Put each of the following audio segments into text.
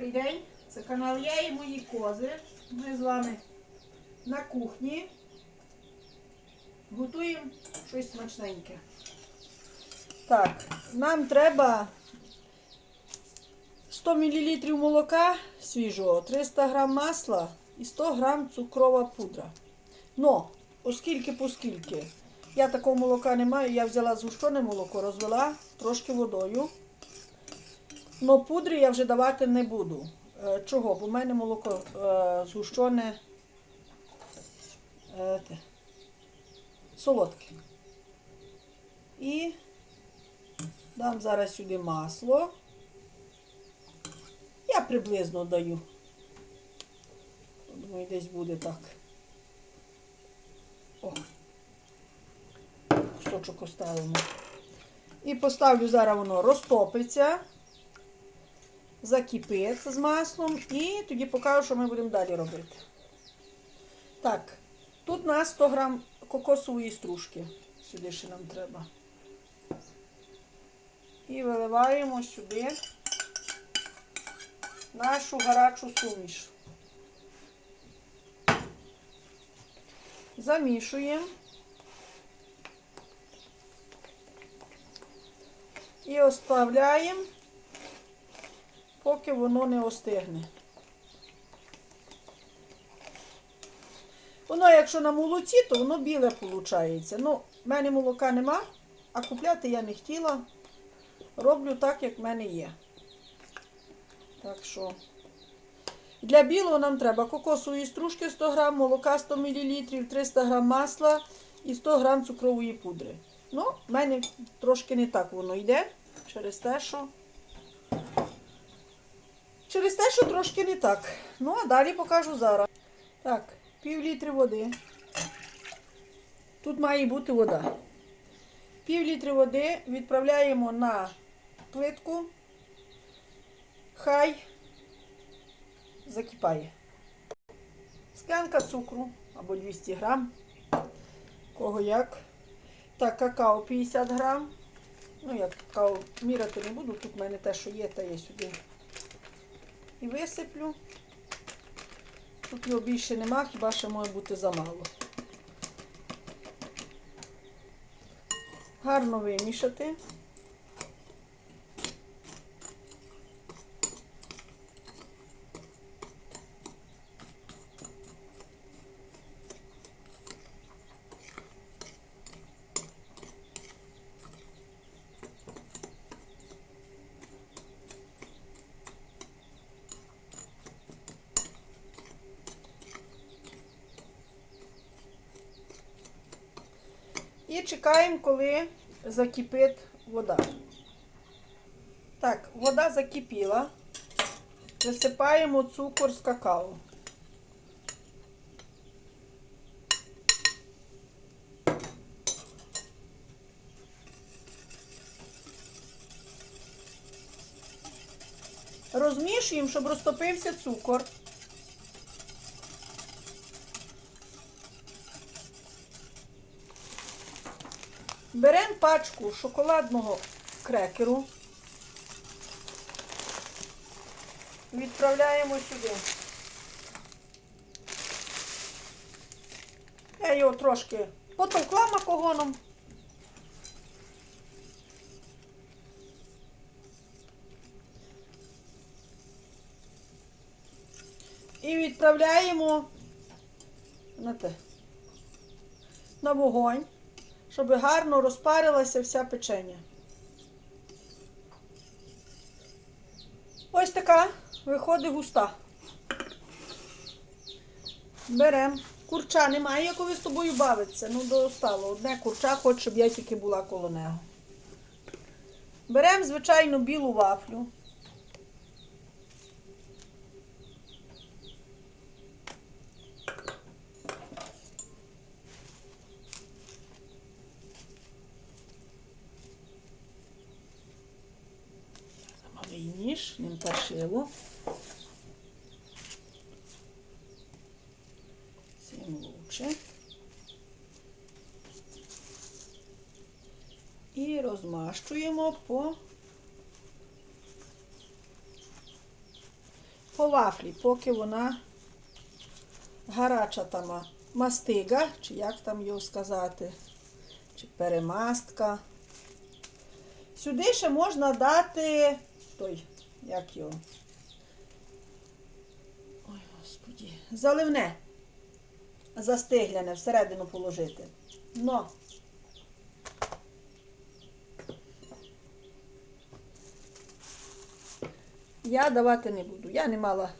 Добрий день! Це канал Я і мої кози. Ми з вами на кухні. Готуємо щось смачненьке. Так, нам треба 100 мл молока свіжого, 300 г масла і 100 г цукрова пудра. Ну, оскільки поскільки. Я такого молока не маю, я взяла згущене молоко, розвела трошки водою. Но пудри я вже давати не буду. Е, Чого? Бо в мене молоко е, згущене е, солодке. І дам зараз сюди масло. Я приблизно даю. Думаю, десь буде так. О. Кусочок оставимо. І поставлю зараз воно розтопиться закипить з маслом і тоді покажу, що ми будемо далі робити. Так, тут у нас 100 грам кокосової стружки. Сюди ще нам треба. І виливаємо сюди нашу гарячу суміш. Замішуємо. І оставляємо поки воно не остигне. Воно, якщо на молоці, то воно біле виходить. Ну, в мене молока нема, а купляти я не хотіла. Роблю так, як в мене є. Так що, для білого нам треба кокосової стружки 100 г, молока 100 мл, 300 г масла і 100 г цукрової пудри. Ну, в мене трошки не так воно йде, через те, що Через те, що трошки не так. Ну, а далі покажу зараз. Так, пів літри води. Тут має бути вода. Пів літри води відправляємо на плитку. Хай закипає. Склянка цукру або 200 грам. Кого як. Так, какао 50 грам. Ну, я какао міряти не буду. Тут в мене те, що є, те є сюди і висиплю. Тут його більше нема, хіба що може бути замало. Гарно вимішати. І чекаємо, коли закипить вода. Так, вода закипіла. Висипаємо цукор з какао. Розмішуємо, щоб розтопився цукор. Беремо пачку шоколадного крекеру, відправляємо сюди. Я його трошки потовкла макогоном. І відправляємо на те, на вогонь щоб гарно розпарилася вся печення. Ось така виходить густа. Беремо. Курча немає, як ви з тобою бавиться. Ну, достало. Одне курча, хоч, щоб я тільки була коло нього. Беремо звичайну білу вафлю. Ним пашило. Цим лучше. І розмащуємо по по вафлі, поки вона гаряча там мастига, чи як там його сказати, чи перемастка. Сюди ще можна дати той, як його. Ой, господі, заливне, застигляне, всередину положити. Но. Я давати не буду. Я не мала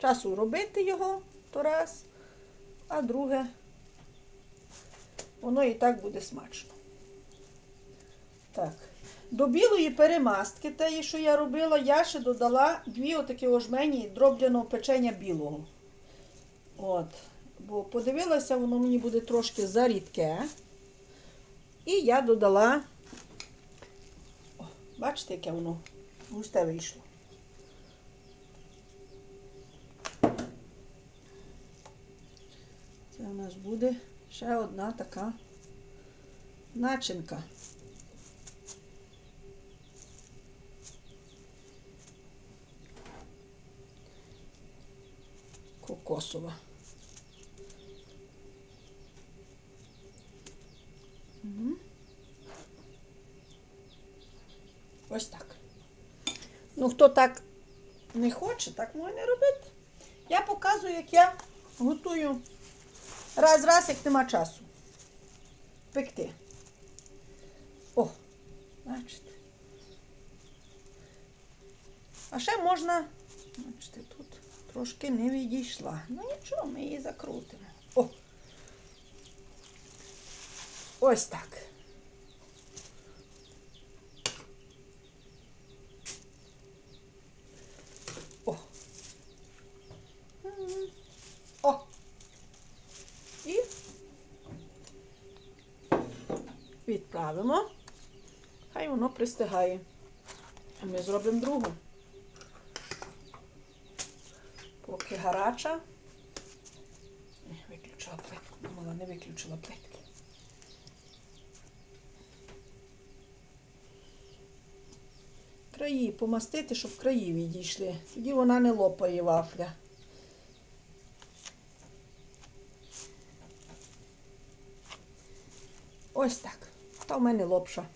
часу робити його то раз, а друге, воно і так буде смачно. Так. До білої перемастки, тієї, що я робила, я ще додала дві отакі ожмені дробляного печення білого. От. Бо подивилася, воно мені буде трошки зарідке. І я додала, О, бачите, яке воно густе вийшло. Це у нас буде ще одна така начинка. Кокосова. Мгм. Ось так. Ну, хто так не хоче, так може робити. Я показую, як я готую раз-раз, як нема часу. Пекти. О, бачите. А ще можна, бачите, тут трошки не відійшла. Ну нічого, ми її закрутимо. О! Ось так. О. О. І відправимо. Хай воно пристигає. А ми зробимо другу. Поки гаряча. Виключила плитку. Думала, не виключила плитки. Краї помастити, щоб краї відійшли. Тоді вона не лопає вафля. Ось так. Та в мене лопша.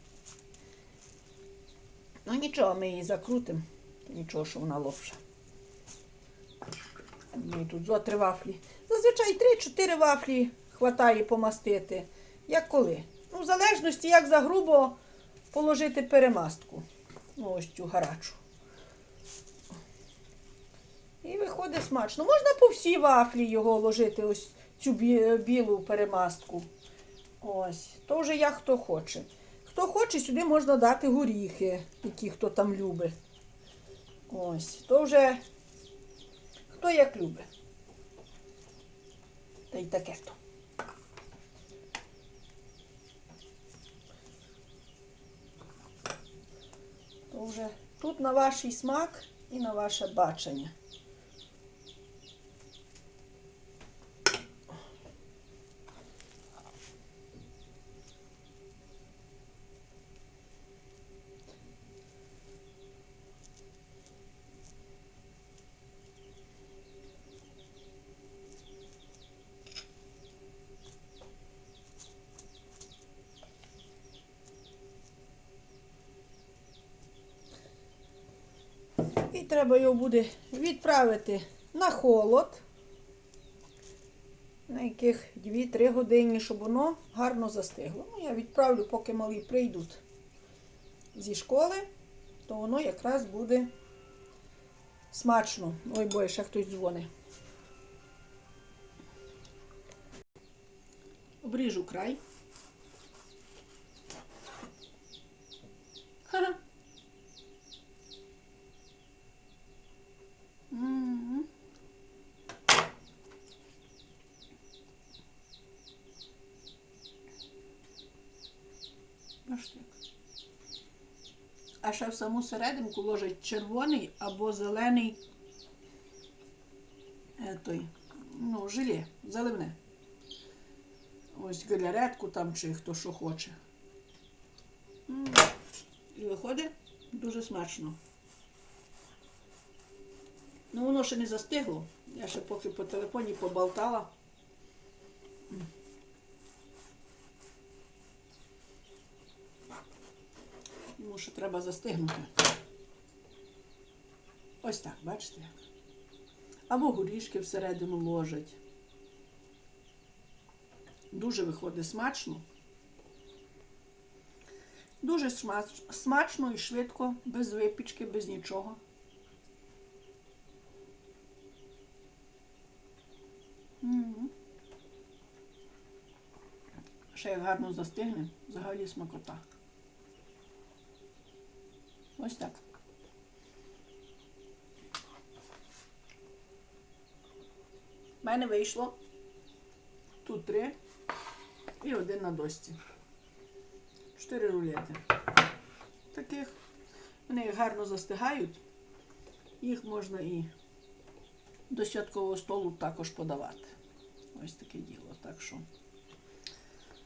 Ну нічого, ми її закрутимо. Нічого, що вона лопша. Ну, тут зо три вафлі. Зазвичай 3-4 вафлі хватає помастити. Як коли? Ну, в залежності, як за грубо положити перемастку. Ну, ось цю гарячу. І виходить смачно. Можна по всій вафлі його ложити, ось цю білу перемастку. Ось. То вже як хто хоче. Хто хоче, сюди можна дати горіхи, які хто там любить. Ось. То вже хто як любить. Та й таке то. То вже тут на ваш смак і на ваше бачення. І треба його буде відправити на холод. На яких 2-3 години, щоб воно гарно застигло. Ну, я відправлю, поки малі прийдуть зі школи, то воно якраз буде смачно. Ой, бой, ще хтось дзвонить. Обріжу край. Бачите. А ще в саму серединку ложать червоний або зелений е, той, ну, желе, заливне. Ось галеретку там чи хто що хоче. І виходить дуже смачно. Ну воно ще не застигло. Я ще поки по телефоні поболтала. Ще треба застигнути. Ось так, бачите як. Або горішки всередину ложать. Дуже виходить смачно. Дуже смачно і швидко, без випічки, без нічого. Ще як гарно застигне, взагалі смакота. Ось так. У мене вийшло тут три і один на досці. Чотири рулети. Таких. Вони гарно застигають. Їх можна і до святкового столу також подавати. Ось таке діло. Так що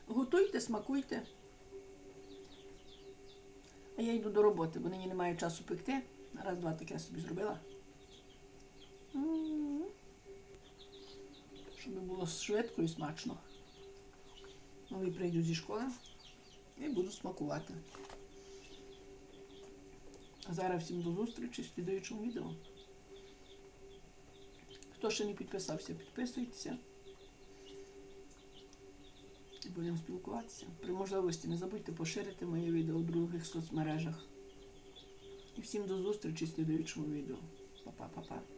готуйте, смакуйте. А я йду до роботи, бо нині немає часу пекти. Раз, два таке собі зробила. Щоб було швидко і смачно. Нові прийду зі школи і буду смакувати. А зараз всім до зустрічі в слідуючому відео. Хто ще не підписався, підписуйтеся. Будемо спілкуватися. При можливості не забудьте поширити моє відео у других соцмережах. І всім до зустрічі в слідуючому відео. Па-па-па-па.